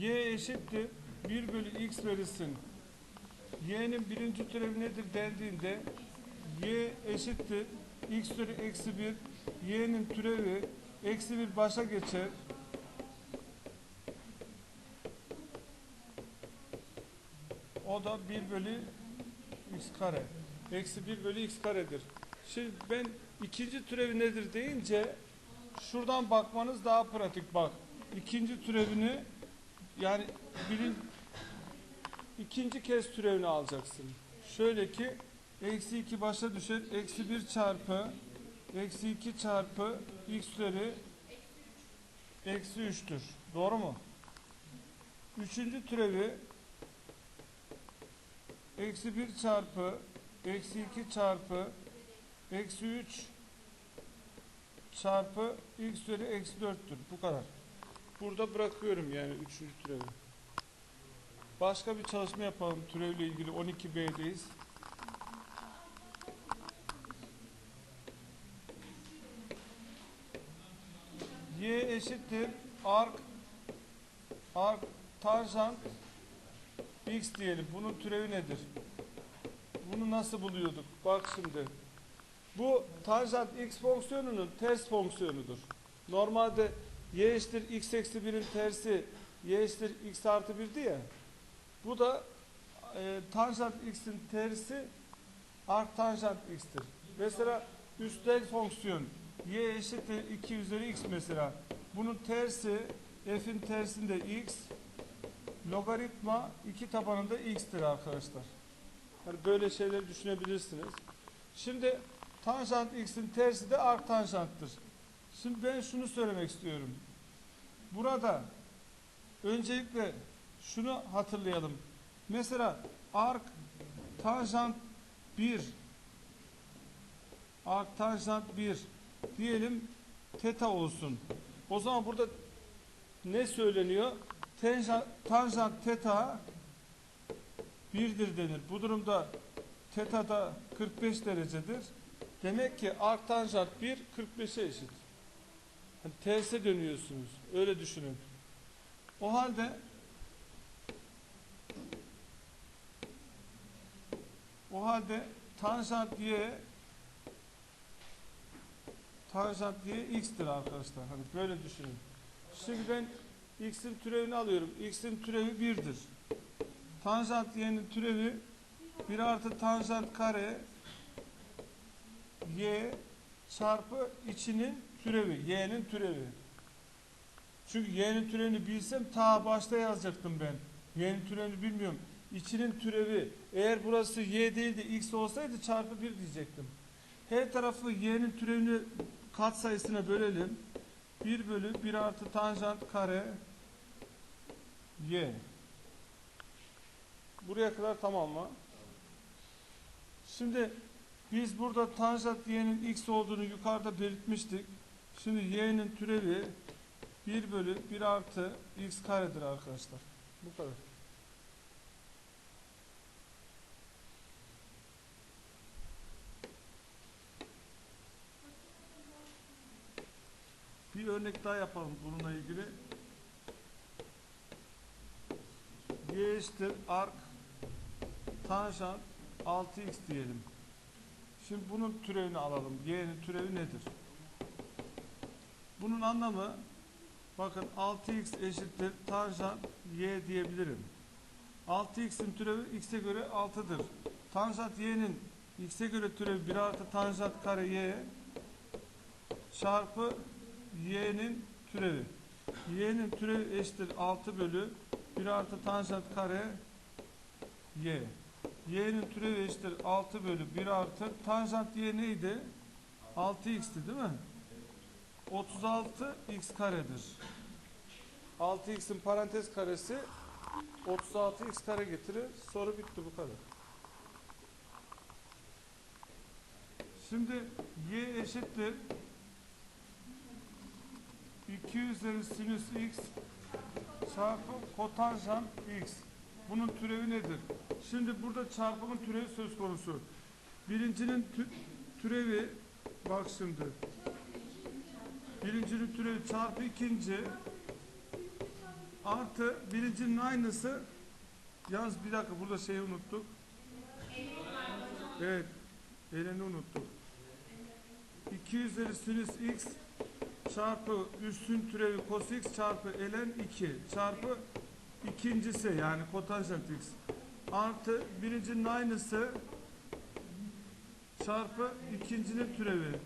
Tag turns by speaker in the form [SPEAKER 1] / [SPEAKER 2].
[SPEAKER 1] y eşittir 1 bölü x verilsin. y'nin birinci türevi nedir dendiğinde y eşittir x üzeri eksi 1 y'nin türevi eksi 1 başa geçer. O da 1 bölü x kare. Eksi 1 bölü x karedir. Şimdi ben ikinci türevi nedir deyince şuradan bakmanız daha pratik bak. İkinci türevini yani birin ikinci kez türevini alacaksın. Şöyle ki eksi 2 başa düşer. Eksi 1 çarpı eksi 2 çarpı x üzeri eksi 3'tür. Doğru mu? Üçüncü türevi eksi 1 çarpı eksi 2 çarpı eksi 3 çarpı x üzeri eksi 4'tür. Bu kadar. Burada bırakıyorum yani üçüncü türevi. Başka bir çalışma yapalım türevle ilgili 12b'deyiz. y eşittir arc arc tanjant x diyelim. Bunun türevi nedir? Bunu nasıl buluyorduk? Bak şimdi. Bu tanjant x fonksiyonunun ters fonksiyonudur. Normalde y eşittir x eksi 1'in tersi y eşittir x artı 1'di ya. Bu da e, tanjant x'in tersi arc tanjant x'tir. Mesela üstel fonksiyon y eşittir 2 üzeri x mesela. Bunun tersi f'in tersinde x logaritma 2 tabanında x'tir arkadaşlar. Hani böyle şeyler düşünebilirsiniz. Şimdi tanjant x'in tersi de arc tanjanttır. Şimdi ben şunu söylemek istiyorum. Burada öncelikle şunu hatırlayalım. Mesela arc tanjant 1 arc tanjant 1 diyelim teta olsun. O zaman burada ne söyleniyor? Tanjant, tanjant teta 1'dir denir. Bu durumda teta da 45 derecedir. Demek ki arc tanjant 1 45'e eşit. Yani terse dönüyorsunuz. Öyle düşünün. O halde o halde tanjant y tanjant y x'tir arkadaşlar. Hani böyle düşünün. Şimdi ben x'in türevini alıyorum. x'in türevi 1'dir. Tanjant y'nin türevi 1 artı tanjant kare y çarpı içinin türevi. y'nin türevi. Çünkü y'nin türevini bilsem ta başta yazacaktım ben. Y'nin türevini bilmiyorum. İçinin türevi eğer burası y değil de x olsaydı çarpı 1 diyecektim. Her tarafı y'nin türevini kat sayısına bölelim. 1 bölü 1 artı tanjant kare y. Buraya kadar tamam mı? Şimdi biz burada tanjant y'nin x olduğunu yukarıda belirtmiştik. Şimdi y'nin türevi 1 bölü 1 artı x karedir arkadaşlar. Bu kadar. Bir örnek daha yapalım bununla ilgili. y eşittir arc tanjant 6x diyelim. Şimdi bunun türevini alalım. y'nin türevi nedir? Bunun anlamı bakın 6x eşittir tanjant y diyebilirim. 6x'in türevi x'e göre 6'dır. Tanjant y'nin x'e göre türevi 1 artı tanjant kare y çarpı y'nin türevi. y'nin türevi eşittir 6 bölü 1 artı tanjant kare y. y'nin türevi eşittir 6 bölü 1 artı tanjant y neydi? 6x'ti değil mi? 36 x karedir. 6x'in parantez karesi 36 x kare getirir. Soru bitti bu kadar. Şimdi y eşittir 2 üzeri sinüs x çarpı kotanjant x. Bunun türevi nedir? Şimdi burada çarpımın türevi söz konusu. Birincinin tü- türevi bak şimdi. Birincinin türevi çarpı ikinci artı birincinin aynısı yalnız bir dakika burada şeyi unuttuk. Evet. Eleni unuttuk. 2 üzeri sinüs x çarpı üstün türevi cos x çarpı ln 2 çarpı ikincisi yani kotanjant x artı birincinin aynısı çarpı ikincinin türevi